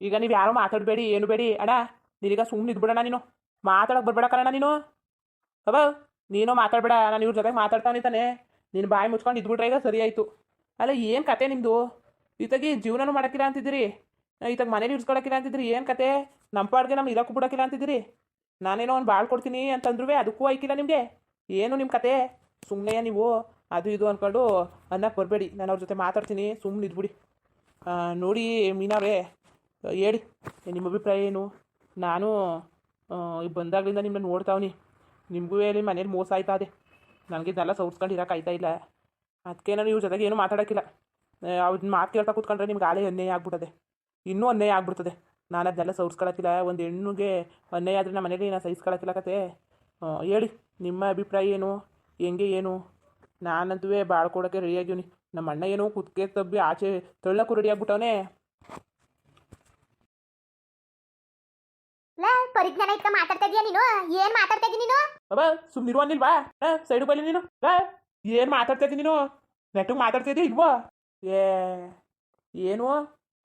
ಈಗ ನೀವು ಯಾರೋ ಮಾತಾಡಬೇಡಿ ಏನು ಬೇಡಿ ಅಣ್ಣ. ನೀನೀಗ ಸುಮ್ಮನೆ ಇದ್ಬಿಡೋಣ ನೀನು. ಮಾತಾಡೋಕೆ ಬರ್ಬೇಡ ಕಣ ನೀನು. ಅವ ನೀನು ಮಾತಾಡಬೇಡ. ನಾನು ಇವ್ರ ಜೊತೆಗೆ ಮಾತಾಡ್ತಾನೆ ನೀನು ಬಾಯಿ ಮುಚ್ಕೊಂಡು ಇದ್ಬಿಟ್ರೆ ಈಗ ಸರಿ ಅಲ್ಲ ಏನು ಕತೆ ನಿಮ್ಮದು ಈತಾಗಿ ಜೀವನನೂ ಮಾಡೋಕ್ಕಿಲ್ಲ ಅಂತಿದ್ದೀರಿ. ಈತಾಗ ಮನೇಲಿ ಇಡ್ಸ್ಕೊಳಕ್ಕಿಲ್ಲ ಅಂತಿದ್ರಿ ಏನು ಕತೆ? ನಮ್ಮ ಪಾಡ್ಗೆ ನಮ್ಮ ಇರೋಕ್ಕೂ ಬಿಡೋಕ್ಕಿಲ್ಲ ಅಂತಿದ್ದೀರಿ. ನಾನೇನೋ ಒಂದು ಬಾಳ್ ಕೊಡ್ತೀನಿ ಅಂತಂದ್ರೂ ಅದಕ್ಕೂ ಐಕಿಲ್ಲ ನಿಮಗೆ. ಏನು ನಿಮ್ಮ ಕತೆ? ಸುಮ್ಮನೆ ನೀವು. ಅದು ಇದು ಅಂದ್ಕೊಂಡು ಅನ್ನಕ್ಕೆ ಬರಬೇಡಿ. ನಾನು ಅವ್ರ ಜೊತೆ ಮಾತಾಡ್ತೀನಿ. ಸುಮ್ಮನೆ ಇದ್ಬಿಡಿ ನೋಡಿ ಮೀನಾವ್ರೆ ಆ, ಹೇಳಿ. ನಿಮ್ಮ ಅಭಿಪ್ರಾಯ ಏನು? ನಾನು ಈ ಬಂದಾಗಲಿಂದ ನಿಮ್ಮನ್ನ ನೋಡ್ತಾವ್ನಿ. ನಿಮಗೂ ಹೇಳಿ, ಮನೇಲಿ ಮೋಸ ಆಯ್ತಾ ಅದೇ. ನನಗೆ ಇದೆಲ್ಲ ಸೌರ್ಸ್ಕೊಂಡು ಇರೋಕೆ ಆಯ್ತಾ ಇಲ್ಲ. ಅದಕ್ಕೆ ನಾನು ಇವ್ರ ಜೊತೆಗೆ ಏನು ಮಾತಾಡೋಕ್ಕಿಲ್ಲ. ಅವ್ರನ್ನ ಮಾತು ಕೇಳ್ತಾ ಕೂತ್ಕೊಂಡ್ರೆ ನಿಮ್ಗೆ ಆಲೇ ಅನ್ಯಾಯ ಆಗ್ಬಿಟ್ಟದೆ. ಇನ್ನೂ ಅನ್ಯಾಯ ಆಗ್ಬಿಡ್ತದೆ. ನಾನು ಅದನ್ನೆಲ್ಲ ಸೌರ್ಸ್ಕೊಳಕ್ಕಿಲ್ಲ. ಒಂದು ಹೆಣ್ಣುಗೆ ಅನ್ಯಾಯ ಆದರೆ ನಮ್ಮ ಮನೇಲಿ ನಾನು ಸಹಿಸ್ಕೊಳಕ್ಕಿಲ್ಲ ಕತೆ. ಹೇಳಿ. ನಿಮ್ಮ ಅಭಿಪ್ರಾಯ ಏನು? ಹೆಂಗೆ ಏನು? ನಾನಂತೂ ಬಾಳ್ಕೊಡೋಕ್ಕೆ ರೆಡಿಯಾಗಿವ್ನಿ ನಮ್ಮ ಅಣ್ಣ ಏನೋ ಕುತ್ಕೆ ತಬ್ಬಿ ಆಚೆ ತಳ್ಳಕ್ಕೂ ರೆಡಿ ಆಗ್ಬಿಟ್ಟವನೇ. ಪರಿಜ್ಞಾನ ಇಟ್ಕ ಮಾತಾಡ್ತಾ ಇದೀಯ ನೀನು? ಏನ್ ಮಾತಾಡ್ತಾ ಇದೀಯ ನೀನು? ಅಬ್ಬ ಸುಮ್ಮನಿರು ಅನ್ನಿಲ್ವಾ ಸೈಡ್ ಬಲ್ಲಿ ನೀನು. ಏನ್ ಮಾತಾಡ್ತಾ ಇದ್ದೀನಿ ನೀನು? ನೆಟ್ಟು ಮಾತಾಡ್ತಾ ಇದ್ದೀಯ ಇಲ್ವೋ? ಏ, ಏನು?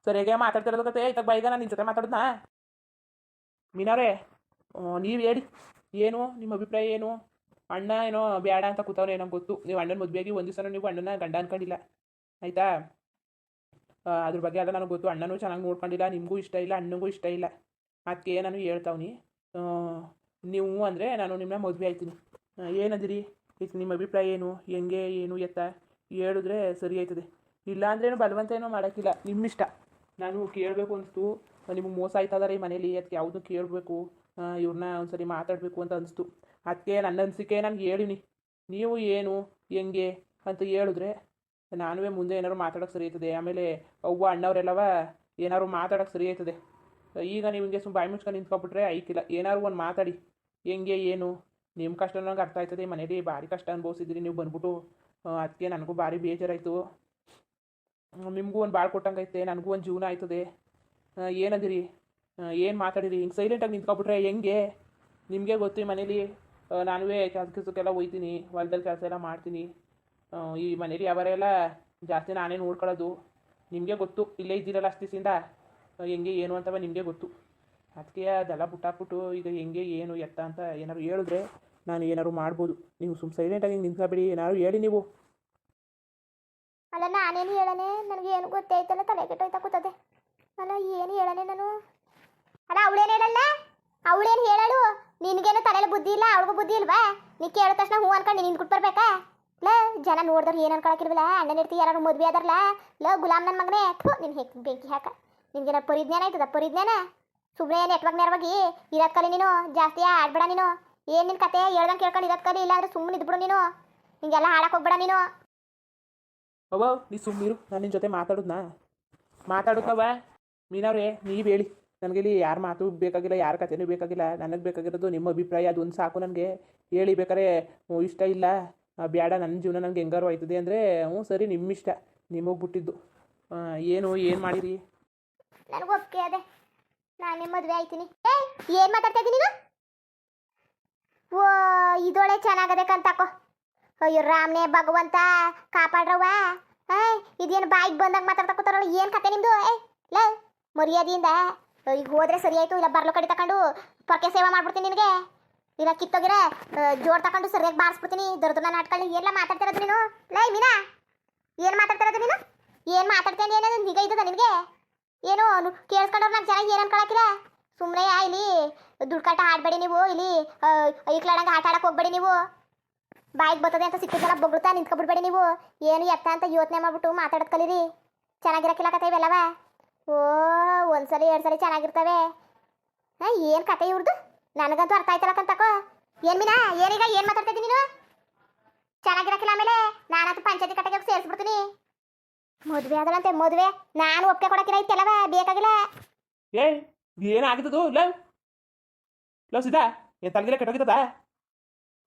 ಸರಿಯಾಗೆ ಮಾತಾಡ್ತಿರೋದು ಕತೆ ಇತ್ತಾಗ ಬೈಗ ನಾನು ನಿನ್ನ ಜೊತೆ ಮಾತಾಡೋದ್ನಾ? ಮೀನವ್ರೆ ನೀವು ಹೇಳಿ. ಏನು? ನಿಮ್ಮ ಅಭಿಪ್ರಾಯ ಏನು? ಅಣ್ಣ ಏನೋ ಬೇಡ ಅಂತ ಕೂತವ್ರೆ ಏನೋ ಗೊತ್ತು. ನೀವು ಅಣ್ಣನ ಮದುವೆಯಾಗಿ ಒಂದು ದಿವಸ ನೀವು ಅಣ್ಣನ ಗಂಡ ಅನ್ಕೊಂಡಿಲ್ಲ. ಆಯಿತಾ? ಅದ್ರ ಬಗ್ಗೆ ಎಲ್ಲ ನನಗೆ ಗೊತ್ತು. ಅಣ್ಣನೂ ಚೆನ್ನಾಗಿ ನೋಡ್ಕೊಂಡಿಲ್ಲ, ನಿಮಗೂ ಇಷ್ಟ ಇಲ್ಲ, ಅಣ್ಣಗೂ ಇಷ್ಟ ಇಲ್ಲ. ಅದಕ್ಕೆ ನಾನು ಹೇಳ್ತಾವ್ನಿ ನೀವು ಅಂದರೆ ನಾನು ನಿಮ್ಮನ್ನ ಮದುವೆ ಆಯ್ತೀನಿ. ಏನದಿರಿ? ಇದಕ್ಕೆ ನಿಮ್ಮ ಅಭಿಪ್ರಾಯ ಏನು? ಹೆಂಗೆ? ಏನು ಎತ್ತ? ಹೇಳಿದ್ರೆ ಸರಿ ಆಯ್ತದೆ. ಇಲ್ಲ ಅಂದ್ರೇನು ಬಲವಂತ ಏನೋ ಮಾಡೋಕ್ಕಿಲ್ಲ. ನಿಮ್ಮಿಷ್ಟ. ನಾನು ಕೇಳಬೇಕು ಅನಿಸ್ತು. ನಿಮಗೆ ಮೋಸ ಆಯ್ತದಾರೆ ಈ ಮನೇಲಿ? ಅದಕ್ಕೆ ಯಾವುದು ಕೇಳಬೇಕು? ಇವ್ರನ್ನ ಒಂದ್ಸರಿ ಮಾತಾಡಬೇಕು ಅಂತ ಅನಿಸ್ತು. ಅದಕ್ಕೆ ನನ್ನ ಅನಿಸಿಕೆ ನಾನು ಹೇಳಿನಿ ನೀವು ಏನು? ಹೆಂಗೆ? ಅಂತ ಹೇಳಿದ್ರೆ, ನಾನುವೇ ಮುಂದೆ ಏನಾದ್ರು ಮಾತಾಡೋಕೆ ಸರಿ ಆಯ್ತದೆ. ಆಮೇಲೆ ಅವ್ವ, ಅಣ್ಣವರೆಲ್ಲವ ಏನಾದ್ರು ಮಾತಾಡೋಕೆ ಸರಿ ಆಯ್ತದೆ. ಈಗ ನೀವು ಹಿಂಗೆ ಸುಮ್ಮನೆ ಬಾಯಿ ಮುಚ್ಕೊಂಡು ನಿಂತ್ಕೊಬಿಟ್ರೆ ಐಕಿಲ್ಲ ಏನಾದ್ರು ಒಂದು ಮಾತಾಡಿ. ಹೆಂಗೆ, ಏನು? ನಿಮ್ಮ ಕಷ್ಟ ನನಗೆ ಅರ್ಥ ಆಯ್ತದೆ. ಮನೇಲಿ ಭಾರಿ ಕಷ್ಟ ಅನುಭವಿಸಿದ್ರಿ. ನೀವು ಬಂದ್ಬಿಟ್ಟು ಅದಕ್ಕೆ ನನಗೂ ಭಾರಿ ಬೇಜಾರಾಯಿತು. ನಿಮಗೂ ಒಂದು ಭಾಳ ಕೊಟ್ಟಂಗೈತೆ ನನಗೂ ಒಂದು ಜೀವನ ಆಯ್ತದೆ. ಏನದಿರಿ? ಏನು ಮಾತಾಡಿರಿ? ಹಿಂಗೆ ಸೈಲೆಂಟಾಗಿ ನಿಂತ್ಕೊಬಿಟ್ರೆ ಹೆಂಗೆ? ನಿಮಗೆ ಗೊತ್ತು ಈ ಮನೇಲಿ ನಾನುವೇ ಕೆಲಸ ಕೆಲಸಕ್ಕೆಲ್ಲ ಒಯ್ತೀನಿ ಹೊಲದಲ್ಲಿ ಕೆಲಸ ಎಲ್ಲ ಮಾಡ್ತೀನಿ. ಈ ಮನೇಲಿ ಅವರೆಲ್ಲ ಜಾಸ್ತಿ ನಾನೇ ನೋಡ್ಕೊಳ್ಳೋದು. ನಿಮಗೆ ಗೊತ್ತು. ಇಲ್ಲೇ ಇದ್ದೀರಲ್ಲ ಅಷ್ಟಿಸಿಂದ ಹೆಂಗೆ ಏನು ಅಂತವ ನಿಮಗೆ ಗೊತ್ತು. ಅದಕ್ಕೆ ಅದೆಲ್ಲ ಬಿಟ್ಟಾಕ್ಬಿಟ್ಟು ಈಗ ಹೆಂಗೆ ಏನು ಎತ್ತ ಅಂತ ಏನಾದ್ರು ಹೇಳಿದ್ರೆ ನಾನು ಏನಾದ್ರು ಮಾಡ್ಬೋದು. ನೀವು ಸುಮ್ಮ ಸೈಲೆಂಟಾಗಿ ನಿಂತ್ಕೊಬೇಡಿ. ಏನಾದ್ರು ಹೇಳಿ ನೀವು. ಅಲ್ಲ, ನಾನೇನು ಹೇಳನೆ? ನನಗೆ ಏನು ಗೊತ್ತಾಯ್ತಲ್ಲ ತಲೆ ಕೆಟ್ಟೋಯ್ತಾ ಕೂತದೆ. ಅಲ್ಲ, ಏನು ಹೇಳನೆ ನಾನು? ಅಲ್ಲ, ಅವಳೇನು ಹೇಳಲ್ಲ? ಅವಳೇನು ಹೇಳಳು? ನಿನಗೇನು ತಲೆಯಲ್ಲಿ ಬುದ್ಧಿ ಇಲ್ಲ, ಅವಳಿಗೂ ಬುದ್ಧಿ ಇಲ್ವಾ? ನೀ ಕೇಳಿದ ತಕ್ಷಣ ಹೂ ಅನ್ಕೊಂಡು ನೀನು ನಿಂತ್ಬಿಟ್ಟು ಬರ್ಬೇಕಾ? ಲ, ಜನ ನೋಡಿದ್ರೆ ಏನು ಅನ್ಕೊಳಕಿಲ್ವಲ್ಲ ಅಣ್ಣನ ಇರ್ತಿ ಯಾರು ಮದುವೆ ಆದ್ರಲ್ಲ ಲ, ಗುಲಾಮ್ ನನ್ನ ಮಗನೇ. ಥು, ನಿನ್ ಹೆಕ್ ಬೆಂಕಿ ಹಾಕ. ನಿನ್ಗೇನ ಪರಿಜ್ಞಾನ ಆಯ್ತದ? ಪರಿಜ್ಞಾನ? ಸುಮ್ಮನೆ ನೆಟ್ವಾಗ ನೆರವಾಗಿ ಇರೋದ್ ಕಲಿ ನೀನು? ಜಾಸ್ತಿ ಆಡ್ಬೇಡ ನೀನು? ಏನು ನಿನ್ನ ಕತೆ? ಹೇಳ್ದಂಗೆ ಕೇಳ್ಕೊಂಡು ಇರೋದ್ ಕಲಿ ಇಲ್ಲ ಅಂದ್ರೆ ಸುಮ್ಮನೆ ಇದ್ಬಿಡು ನೀನು? ನಿಂಗೆಲ್ಲ ಹಾಡಕ್ಕೆ ಹೋಗ್ಬೇಡ ನೀನು? ಅವ್ವ, ನೀ ಸುಮ್ಮನಿರು ನಾನು ನಿನ್ನ ಜೊತೆ ಮಾತಾಡುದ್ನಾ. ಮಾತಾಡುತ್ತವ? ಮೀನವ್ರೆ, ನೀವು ಹೇಳಿ. ನನಗೆ ಇಲ್ಲಿ ಯಾರ ಮಾತು ಬೇಕಾಗಿಲ್ಲ, ಯಾರ ಕಥೆನೂ ಬೇಕಾಗಿಲ್ಲ. ನನಗೆ ಬೇಕಾಗಿರೋದು ನಿಮ್ಮ ಅಭಿಪ್ರಾಯ, ಅದೊಂದು ಸಾಕು ನನಗೆ. ಹೇಳಿ ಹ್ಞೂ, ಇಷ್ಟ ಇಲ್ಲ. ಬೇಡ ನನ್ನ ಜೀವನ ನನಗೆ ಹೆಂಗಾರು ಆಯ್ತದೆ ಅಂದರೆ ಹ್ಞೂ, ಸರಿ ನಿಮ್ಮ ಇಷ್ಟ ನಿಮಗೆ ಬಿಟ್ಟಿದ್ದು. ಏನು ಏನು ಮಾಡಿರಿ? ನನಗೆ ಒಪ್ಪಿಗೆ ಅದೇ. ನಾನೇ ಮದುವೆ ಆಯ್ತೀನಿ. ಏ, ಏನು ಮಾತಾಡ್ತಾ ಇದ್ದೀನಿ ನೀನು? ಓ, ಇದೊಳೆ ಚೆನ್ನಾಗದೆ ಕಂತಾಕೋ. ಅಯ್ಯೋ, ರಾಮ್ನೇ, ಭಗವಂತ ಕಾಪಾಡ್ರವ ಏ ಇದೇನು ಬಾಯಿಗೆ ಬಂದಾಗ ಮಾತಾಡ್ತಾ ಕೂತಾರಲ್ಲ, ಏನು ಕತೆ ನಿಮ್ದು? ಏ, ಲೇ, ಮರ್ಯಾದೆಯಿಂದ. ಈಗ ಹೋದ್ರೆ ಸರಿ ಆಯಿತು, ಇಲ್ಲ ಬರ್ಲು ಕಡೆ ತಗೊಂಡು ಪೊರ್ಕೆ ಸೇವೆ ಮಾಡ್ಬಿಡ್ತೀನಿ ನಿನಗೆ. ಇಲ್ಲ ಕಿತ್ತೋಗಿರ ಜೋಡ್ ತಗೊಂಡು ಸರಿಯಾಗಿ ಬಾರಿಸ್ಬಿಡ್ತೀನಿ ದೊಡ್ಡ ನಾಟ್ಕೊಳ್ಳಿ ಎಲ್ಲ ಮಾತಾಡ್ತಿರೋದು ನೀನು. ಲೈ, ಮೀನಾ, ಏನು ಮಾತಾಡ್ತಿರೋದು ನೀನು? ಏನು ಮಾತಾಡ್ತೀನಿ ಏನೇನು ನಿಗ ಇದ್ದದ ನಿನಗೆ? ಏನು ಕೇಳಿಸ್ಕೊಂಡವ್ರು ನಾಲ್ಕು ಜನ ಏನು ಅನ್ಕೊಳಕಿರ ಸುಮ್ಮನೆ ಇಲ್ಲಿ ದುಡ್ಕಾಟ ಆಡಬೇಡಿ ನೀವು, ಇಲ್ಲಿ ಐಕ್ಲಾಡಂಗೆ ಆಟ ಆಡಕ್ಕೆ ಹೋಗ್ಬೇಡಿ ನೀವು. ಬಾಯಿಗೆ ಬರ್ತದೆ ಅಂತ ಸಿಕ್ಕಿದ ಜನ ಬೊಗಳ್ತಾ ನಿಂತ್ಕೊಬಿಡ್ಬೇಡಿ ನೀವು. ಏನು ಎತ್ತ ಅಂತ ಯೋಚನೆ ಮಾಡ್ಬಿಟ್ಟು ಮಾತಾಡೋದು ಕಲೀರಿ. ಚೆನ್ನಾಗಿರಕ್ಕಿಲ್ಲ ಕತೆ ಇವೆಲ್ಲವ? ಓ, ಒಂದ್ಸಲಿ ಎರಡು ಸಲ ಚೆನ್ನಾಗಿರ್ತವೆ. ಹಾಂ, ಏನು ಕತೆ ಇವ್ರದ್ದು ನನಗಂತೂ ಅರ್ಥ ಆಯ್ತಲ್ಲ ಕಂತಕೋ ಏನು ಮೀನಾ, ಏನೀಗ, ಏನು ಮಾತಾಡ್ತಿದ್ದೀನಿ ನೀನು? ಚೆನ್ನಾಗಿರಕ್ಕಿಲ್ಲ ಆಮೇಲೆ ನಾನಂತೂ ಪಂಚಾಯತಿ ಕಟ್ಟೆಗೆ ಹೋಗಿ ಸೇರಿಸ್ಬಿಡ್ತೀನಿ. ಮದುವೆ ಆದಳಂತೆ ಮದುವೆ. ನಾನು ಒಪ್ಪಿಗೆ ಕೊಡಕ್ಕಿಲ್ಲ ಇತ್ತಲ್ಲವ ಬೇಕಾಗಿಲ್ಲ. ಏ ಏನಾಗಿದ್ದು ಲವ್ ಲವ್ ಸಿದ್ಧ ಏನ್ ತಲೆಗಿಲ್ಲ ಕೆಟ್ಟೋಗಿದ್ದದ?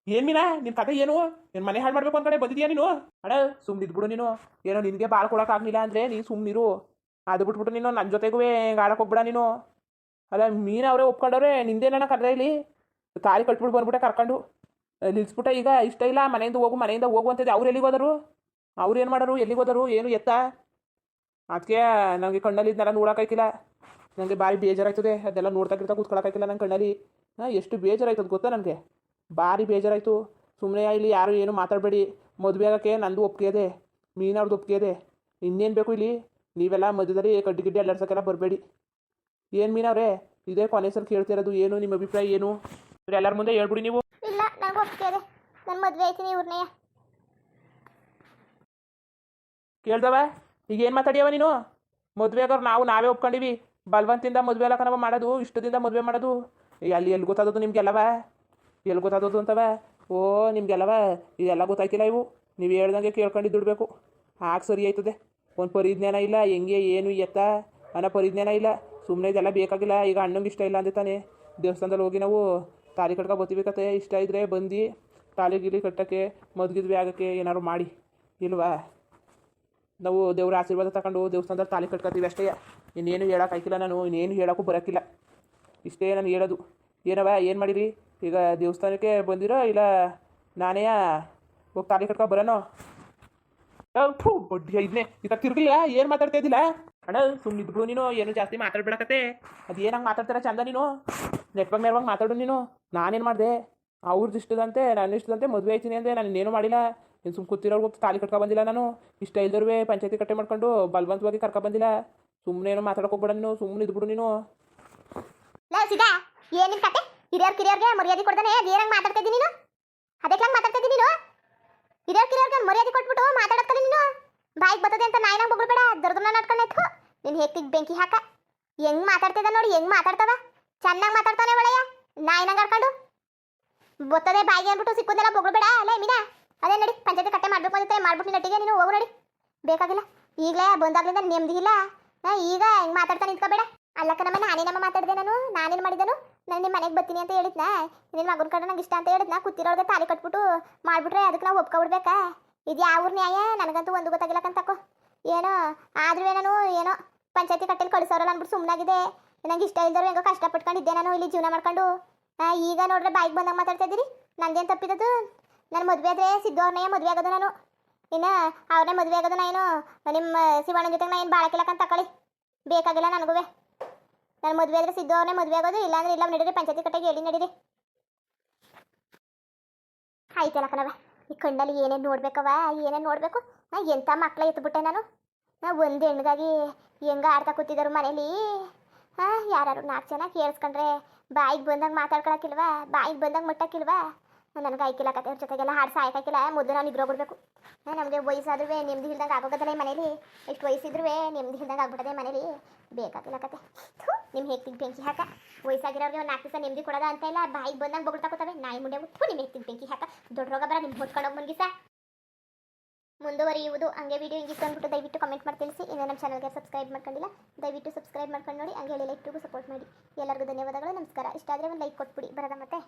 ಏನ್ ಮೀನಾ, ನಿನ್ ಕತೆ ಏನು? ನಿನ್ ಮನೆ ಹಾಳು ಮಾಡ್ಬೇಕು ಅನ್ಕಡೆ ಬಂದಿದ್ಯಾ ನೀನು? ಅಡ ಸುಮ್ಮನೆ ಇದ್ಬಿಡು ನೀನು. ಏನೋ ನಿನಗೆ ಬಾಳ್ ಕೊಡೋಕ್ಕಾಗಲಿಲ್ಲ ಅಂದ್ರೆ ನೀನು ಸುಮ್ಮನಿರು ಅದು ಬಿಟ್ಬಿಟ್ಟು ನೀನು ನನ್ನ ಜೊತೆಗೂ ಗಾಳಕ್ ಹೋಗ್ಬಿಡ ಹೋಗ್ಬೇಡ ನೀನು. ಅಲ್ಲ, ಮೀನ ಅವರೇ ಒಪ್ಕೊಂಡವ್ರೆ, ನಿಂದೇನ ಕರೆ ಇಲ್ಲಿ? ತಾಳಿ ಕಟ್ಬಿಟ್ಟು ಬಂದ್ಬಿಟ್ಟೆ ಕರ್ಕೊಂಡು. ನಿಲ್ಸ್ಬಿಟ್ಟೆ ಈಗ, ಇಷ್ಟ ಇಲ್ಲ, ಮನೆಯಿಂದ ಹೋಗು ಮನೆಯಿಂದ ಹೋಗು ಅಂತಿದ್ದೆ ಅವ್ರು ಎಲ್ಲಿಗೆ ಹೋದರು? ಅವ್ರು ಏನು ಮಾಡೋರು? ಎಲ್ಲಿಗೆ ಹೋದರು? ಏನು ಎತ್ತ? ಅದಕ್ಕೆ ನನಗೆ ಕಣ್ಣಲ್ಲಿ ಇದನ್ನೆಲ್ಲ ನೋಡೋಕ್ಕಾಯ್ತಿಲ್ಲ. ನನಗೆ ಭಾರಿ ಬೇಜಾರಾಯ್ತದೆ. ಅದೆಲ್ಲ ನೋಡ್ತಾ ಇರ್ತಾ ಕೂತ್ಕೊಳಕ್ಕಾಗಿಲ್ಲ ನನ್ನ ಕಣ್ಣಲ್ಲಿ. ಹಾಂ, ಎಷ್ಟು ಬೇಜಾರಾಯ್ತದ ಗೊತ್ತಾ ನನಗೆ ಭಾರಿ ಬೇಜಾರಾಯಿತು. ಸುಮ್ಮನೆ ಇಲ್ಲಿ ಯಾರು ಏನು ಮಾತಾಡಬೇಡಿ. ಮದುವೆ ಆಗೋಕ್ಕೆ ನಂದು ಒಪ್ಪಿಗೆ ಇದೆ ಮೀನವ್ರದ್ದು ಒಪ್ಪಿಗೆ ಇದೆ ಇನ್ನೇನು ಬೇಕು ಇಲ್ಲಿ? ನೀವೆಲ್ಲ ಮಧ್ಯದಲ್ಲಿ ಕಡ್ಡಿ ಗಿಡ್ಡಿ ಅಲ್ಲಾಡ್ಸೋಕ್ಕೆಲ್ಲ ಬರಬೇಡಿ. ಏನು ಮೀನವ್ರೆ? ಇದೇ ಕೊನೆ ಸಲ ಕೇಳ್ತಿರೋದು. ಏನು ನಿಮ್ಮ ಅಭಿಪ್ರಾಯ ಏನು? ಎಲ್ಲರ ಮುಂದೆ ಹೇಳ್ಬಿಡಿ ನೀವು. ಇಲ್ಲ, ನಂಗೆ ಒಪ್ಪಿಗೆ ನನ್ನ ಮದುವೆ ಆಯ್ತೀನಿ ಇವ್ರನ್ನೇ ಕೇಳ್ದವ ಈಗ ಏನು ಮಾತಾಡ್ಯವ ನೀನು? ಮದುವೆ ಆಗೋರು ನಾವು ನಾವೇ ಒಪ್ಕೊಂಡಿವಿ. ಬಲವಂತಿಂದ ಮದುವೆ ಎಲ್ಲ ಮಾಡೋದು, ಇಷ್ಟದಿಂದ ಮದುವೆ ಮಾಡೋದು. ಅಲ್ಲಿ ಎಲ್ಲಿ ಗೊತ್ತಾದದು ನಿಮ್ಗೆಲ್ಲವ? ಎಲ್ಲಿ ಗೊತ್ತಾದದು ಅಂತವ? ಓ, ನಿಮ್ಗೆಲ್ಲವ? ಇದೆಲ್ಲ ಗೊತ್ತಾಯ್ತಿಲ್ಲ ಇವು. ನೀವು ಹೇಳ್ದಂಗೆ ಕೇಳ್ಕೊಂಡು ದುಡ್ಬೇಕು. ಆಗ ಸರಿ ಆಯ್ತದೆ. ಒಂದು ಪರಿಜ್ಞಾನ ಇಲ್ಲ, ಹೆಂಗೆ, ಏನು, ಎತ್ತ, ಅನ್ನೋ ಪರಿಜ್ಞಾನ ಇಲ್ಲ. ಸುಮ್ಮನೆ ಇದೆಲ್ಲ ಬೇಕಾಗಿಲ್ಲ. ಈಗ ಅಣ್ಣಂಗೆ ಇಷ್ಟ ಇಲ್ಲ ಅಂದೆ ತಾನೆ. ದೇವಸ್ಥಾನದಲ್ಲಿ ಹೋಗಿ ನಾವು ತಾಲಿ ಕಟ್ಕೊ ಬತ್ತಿಬೇಕತ್ತೆ ಕತೆ. ಇಷ್ಟ ಇದ್ದರೆ ಬಂದು ತಾಲಿ ಗಿಲಿ ಕಟ್ಟೋಕ್ಕೆ, ಮದ್ಗಿದ್ವಿ ಆಗೋಕ್ಕೆ ಏನಾದ್ರು ಮಾಡಿ. ಇಲ್ವಾ? ನಾವು ದೇವ್ರ ಆಶೀರ್ವಾದ ತಗೊಂಡು ದೇವಸ್ಥಾನದಲ್ಲಿ ತಾಲಿ ಕಟ್ಕೊತೀವಿ ಅಷ್ಟೇ. ಇನ್ನೇನು ಹೇಳಕ್ಕೆ ಆಯ್ಕಿಲ್ಲ ನಾನು, ಇನ್ನೇನು ಹೇಳೋಕ್ಕೂ ಬರೋಕ್ಕಿಲ್ಲ. ಇಷ್ಟೇ ನಾನು ಹೇಳೋದು. ಏನವ ಏನು ಮಾಡಿರಿ ಈಗ ದೇವಸ್ಥಾನಕ್ಕೆ ಬಂದಿರೋ ಇಲ್ಲ ನಾನೇ ಹೋಗಿ ತಾಲಿ ಕಟ್ಕೊ ಬರೋನೋ? ಥೂ ಬಡ್ಡಿ ಇದನ್ನೇ ಈಗ ತಿರ್ಗಿಲ್ಲ, ಏನು ಮಾತಾಡ್ತಾ ಇದ್ದಿಲ್ಲ? ಅಣ್ಣ ಸುಮ್ಮನೆ ಇದ್ಬಿಡು ನೀನು, ಏನು ಜಾಸ್ತಿ ಮಾತಾಡ್ಬಿಡಕತ್ತೆ ಅದು ಏನಂಗೆ ಮಾತಾಡ್ತಾರ ಚಂದ ನೀನು? ನೆಟ್ವಾಗ ನೆಟ್ವಾಗ ಮಾತಾಡು ನೀನು. ನಾನೇನು ಮಾಡಿದೆ? ಅವ್ರದ್ದು ಇಷ್ಟದಂತೆ ನನ್ನ ಇಷ್ಟದಂತೆ ಮದುವೆ ಆಯ್ತೀನಿ ಅಂದೆ, ನಾನು ಇನ್ನೇನು ಮಾಡಿಲ್ಲ. ನೀನು ಸುಮ್ಮನೆ ಕೂತಿರೋರ್ಗೆ ತಾಲಿ ಕಟ್ಕೊ ಬಂದಿಲ್ಲ ನಾನು. ಇಷ್ಟ ಇಲ್ದರುವೆ ಪಂಚಾಯತಿ ಕಟ್ಟೆ ಮಾಡ್ಕೊಂಡು ಬಲವಂತವಾಗಿ ಕರ್ಕೊ ಬಂದಿಲ್ಲ. ಸುಮ್ಮನೆ ಏನೋ ಮಾತಾಡಕ್ಕೆ ಹೋಗ್ಬೇಡ ಸುಮ್ಮನೆ ಇದ್ಬಿಡು ನೀನು. ಲೇ ಸಿದಾ ಏನ್ ನಿನ್ ಕತೆ? ಹಿರಿಯರ್ ಕಿರಿಯರ್ಗೆ ಮರ್ಯಾದೆ ಕೊಡ್ತಾನೆ ಏನಂಗ್ ಮಾತಾಡ್ತಾ ನೀನು? ಅದಕ್ಕೆ ಹಂಗೆ ಮಾತಾಡ್ತಾ ಇದ್ದೀನಿ ನೀನು? ಹಿರಿಯರ್ ಕಿರಿಯರ್ಗೆ ಮರ್ಯಾದೆ ಕೊಟ್ಬಿಟ್ಟು ಮಾತಾಡತ್ತಾರೆ ನೀನು? ಬಾಯಿಗೆ ಬರ್ತದೆ ಅಂತ ನಾಯಿನ ಬಗ್ಳು ಬೇಡ ದರ್ದನ ನಡ್ಕೊಂಡು ಎತ್ಕೊ. ನಿನ್ನ ಹೆತ್ತಿಗೆ ಬೆಂಕಿ ಹಾಕ. ಹೆಂಗ್ ಮಾತಾಡ್ತಿದ್ದ ನೋಡಿ, ಹೆಂಗ್ ಮಾತಾಡ್ತಾವ? ಚೆನ್ನಾಗಿ ಮಾತಾಡ್ತಾನೆ ಒಳ್ಳೆಯ ನಾಯಿನಂಗ್ ಆಡ್ಕೊಂಡು. ಬರ್ತದೆ ಬಾಯಿಗೆ ಅಂದ್ಬಿಟ್ಟು ಸಿಕ್ಕೋದೆಲ್ಲ ಬೇಡ ಅಲ್ಲೇ ಮೀನಾ. ಅದೇ ನಡಿ, ಪಂಚಾಯತಿ ಕಟ್ಟೆ ಮಾಡ್ಬೇಕು ಅಂತ ಮಾಡ್ಬಿಟ್ಟು ನಟಿಗೆ ನೀನು ಹೋಗು ನಡಿ. ಬೇಕಾಗಿಲ್ಲ. ಈಗಲೇ ಬಂದಾಗ್ಲಿಂದ ನೆಮ್ಮದಿ ಇಲ್ಲ. ನಾ ಈಗ ಹೆಂಗ್ ಮಾತಾಡ್ತಾ ನಿಂತ್ಕೋಬೇಡ. ಅಲ್ಲಕ್ಕ ನಮ್ಮ ನಾನೇ ನಮ್ಮ ಮಾತಾಡಿದೆ ನಾನು, ನಾನೇನು ಮಾಡಿದನು ನಾನು ನಿಮ್ಮ ಮನೆಗೆ ಬರ್ತೀನಿ ಅಂತ ಹೇಳಿದ್ನ? ನಿನ್ನ ಮಗನ ಕಡೆ ನಂಗೆ ಇಷ್ಟ ಅಂತ ಹೇಳಿದ್ನ? ಕುತ್ತಿರೋಳ್ಗೆ ತಾಲಿ ಕಟ್ಬಿಟ್ಟು ಮಾಡ್ಬಿಟ್ರೆ ಅದಕ್ಕೆ ನಾವು ಒಪ್ಕೊಬಿಡ್ಬೇಕಾ ಇದು ಯಾವ ನ್ಯಾಯ? ನನಗಂತೂ ಒಂದು ಗೊತ್ತಾಗಿಲ್ಲಕ್ಕಂತಕೋ ಏನೋ, ಆದ್ರೂ ನಾನು ಏನೋ ಪಂಚಾಯತಿ ಕಟ್ಟೆಲಿ ಕಳಿಸೋರಲ್ಲ ಅಂದ್ಬಿಟ್ಟು ಸುಮ್ಮನಾಗಿದೆ ನಂಗೆ ಇಷ್ಟ ಇಲ್ದರು ಹೆಂಗೋ ಕಷ್ಟಪಟ್ಕೊಂಡಿದ್ದೆ ನಾನು ಇಲ್ಲಿ ಜೀವನ ಮಾಡ್ಕೊಂಡು. ಈಗ ನೋಡ್ರೆ ಬಾಯಿಗೆ ಬಂದಾಗ ಮಾತಾಡ್ತಾ ಇದ್ದೀರಿ ನಂದೇನು ತಪ್ಪಿದದು ನನ್ನ ಮದುವೆ ಆದರೆ ಸಿದ್ದವ್ರನ್ನೇ ಮದುವೆ ಆಗೋದು ನಾನು? ಇನ್ನು ಅವ್ರನ್ನೇ ಮದುವೆ ಆಗೋದು ನಾನು ನಿಮ್ಮ ಶಿವಣ್ಣನ ಜೊತೆಗೆ ನಾ ಏನು ಬಾಳಕಿಲ್ಲಕ್ಕಂತ ತಕೊಳ್ಳಿ. ಬೇಕಾಗಿಲ್ಲ ನನಗೂ ನನ್ನ ಮದುವೆ ಆದರೆ ಸಿದ್ದು ಅವ್ರನ್ನೇ ಮದುವೆ ಆಗೋದು, ಇಲ್ಲಾಂದ್ರೆ ಇಲ್ಲ ನಡೀರಿ, ಪಂಚಾಯತಿ ಕಟ್ಟೆಗೆ ಹೇಳಿ ನಡೀರಿ. ಆಯ್ತಲ್ಲ ಕಣವ ಈ ಕಣ್ಣಲ್ಲಿ ಏನೇನು ನೋಡ್ಬೇಕವ ಏನೇನು ನೋಡಬೇಕು? ನಾ ಎಂಥ ಮಕ್ಳ ಎತ್ಬಿಟ್ಟೆ ನಾನು? ನಾ ಒಂದು ಹೆಣ್ಗಾಗಿ ಹೆಂಗ ಆಡ್ತಾ ಕೂತಿದ್ರು ಮನೇಲಿ? ಹಾಂ ಯಾರು ನಾಲ್ಕು ಜನ ಕೇಳಿಸ್ಕೊಂಡ್ರೆ ಬಾಯಿಗೆ ಬಂದಾಗ ಮಾತಾಡ್ಕೊಳಕ್ಕಿಲ್ವಾ? ಬಾಯಿಗೆ ಬಂದಾಗ ಮುಟ್ಟಕ್ಕಿಲ್ವಾ? ನನಗೆ ಆಯ್ಕಿಲ್ಲ ಕತೆ, ಅವ್ರ ಜೊತೆಗೆಲ್ಲ ಹಾಡು ಸಾಯಕಾಕಿಲ್ಲ ಮೊದಲು ನಾನು ಇದ್ರೋಗ್ಬಿಡ್ಬೇಕು ನಮಗೆ ವಯಸ್ಸಾದ್ರೂ ನೆಮ್ಮದಿ ಇಲ್ದಂಗೆ ಆಗೋಗದಲ್ಲ ಮನೇಲಿ? ಎಷ್ಟು ವಯಸ್ಸಿದ್ರೂ ನೆಮ್ಮದಿ ಇಲ್ದಂಗೆ ಆಗ್ಬಿಟ್ಟದೆ ಮನೇಲಿ? ಬೇಕಾಗಿಲ್ಲ ಕತೆ. ನಿಮ್ಮ ಹೆಕ್ತಿಗೆ ಬೆಂಕಿ ಹಾಕ. ವಯಸ್ಸಾಗಿರೋರಿಗೆ ಒಂದು ನಾಲ್ಕು ದಿವಸ ನೆಮ್ಮದಿ ಕೊಡೋದ ಅಂತ ಇಲ್ಲ, ಬಾಯಿಗೆ ಬಂದಂಗೆ ಬೊಗಳ್ತಾಕೋತವೆ ನಾಯಿ ಮುಂಡೆ ಉಪ್ಪು ನಿಮ್ಮ ಹೆಕ್ತಿಗೆ ಬೆಂಕಿ ಹಾಕ. ದೊಡ್ಡ ರೋಗ ಬರ ನಿಮ್ಮ ಹೊತ್ಕೊಂಡೋಗಿ ಮುನ್ಗಿಸ. ಮುಂದುವರಿಯುವುದು ಹಂಗೆ ವಿಡಿಯೋ ಹಿಂಗಿತ್ತು ಅಂದ್ಬಿಟ್ಟು ದಯವಿಟ್ಟು ಕಮೆಂಟ್ ಮಾಡಿ ತಿಳಿಸಿ. ಇನ್ನು ನಮ್ಮ ಚಾನಲ್ಗೆ ಸಬ್ಸ್ಕ್ರೈಬ್ ಮಾಡ್ಕೊಂಡಿಲ್ಲ, ದಯವಿಟ್ಟು ಸಬ್ಸ್ಕ್ರೈಬ್ ಮಾಡ್ಕೊಂಡು ನೋಡಿ. ಹಂಗೆ ಹೇಳಿ ಲೈಕ್ಟಿಗೂ ಸಪೋರ್ಟ್ ಮಾಡಿ. ಎಲ್ಲರಿಗೂ ಧನ್ಯವಾದಗಳು, ನಮಸ್ಕಾರ. ಇಷ್ಟ ಆದರೆ ಒಂದು ಲೈಕ್ ಕೊಟ್ಬಿಡಿ. ಬರೋದ ಮತ್ತೆ?